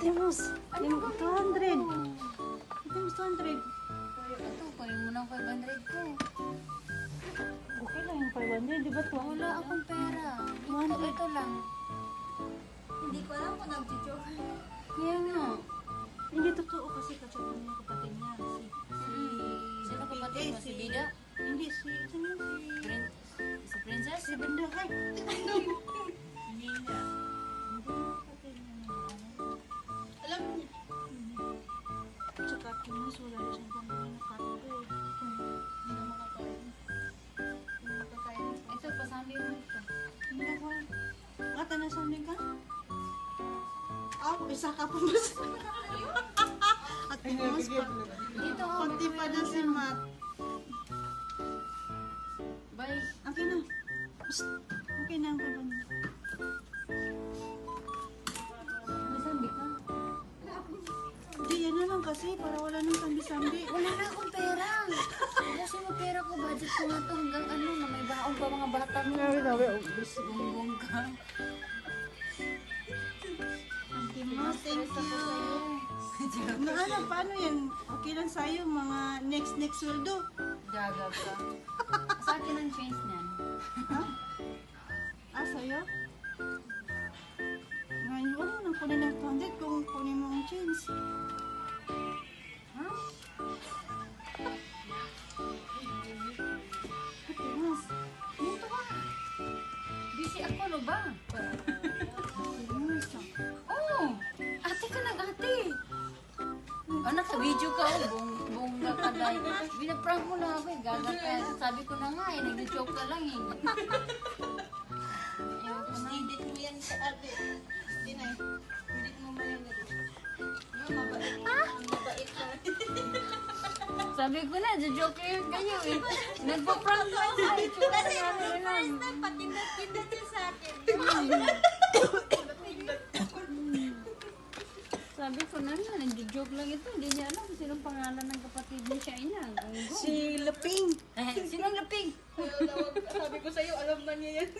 Timos, yung 200. Timos 200. Ito, kunin mo ng 500 ko. Okay lang yung 500, di ba? Wala akong pera. Ito, ito lang. Hindi ko alam kung nag-joke. Kaya nga. Hindi totoo kasi kachat Timos, wala rin siyang pambili na kato. Hindi na makakain. Hindi makakain. Ito, pasambi mo ito. Hindi ako. Mata na sa ka? Ah, isa ka pa mas. At Timos, pa, Dito, konti pa na si Matt. Bye. Okay na. Okay na ang pabanda. Sambi-sambi. Wala na akong pera. Kasi mo pera ko, budget ko nga to hanggang ano, na may baong pa mga bata mo. Bumbong ka. Timos, thank you. Na ano, paano yan? Okay lang sa'yo, mga next next sweldo. Jaga ka. Sa akin ang change niyan. Ah, sa'yo? Ngayon, wala nang kunin ng 200 kung kunin mo ang change. Ba? Oh! Ate ka nag ate. Anak, sa video ka, oh. Bong, bongga ka dahil. Binaprank mo na ako eh. Gaga ka. Sabi ko na nga eh. Nag-joke ka lang eh. Sabi ko na, joke lang kayo eh. Nagpa-prank lang tayo. Joke Kasi lang first lang. time, patindat-tindat niya sa akin. Sabi ko na nga, nag-joke lang ito. Hindi niya alam kung sinong pangalan ng kapatid ni. Gunggo. Si Laping. Eh, sinong lapig? Sabi ko sa'yo, alam na niya yan.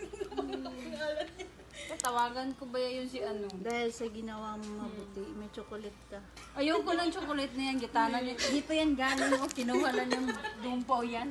Tawagan ko ba yun si ano? Dahil sa ginawa mo mabuti, may chocolate ka. Ayoko ng chocolate na yan, gitana niya. Dito yan galing o, kinuha lang yung dumpaw yan.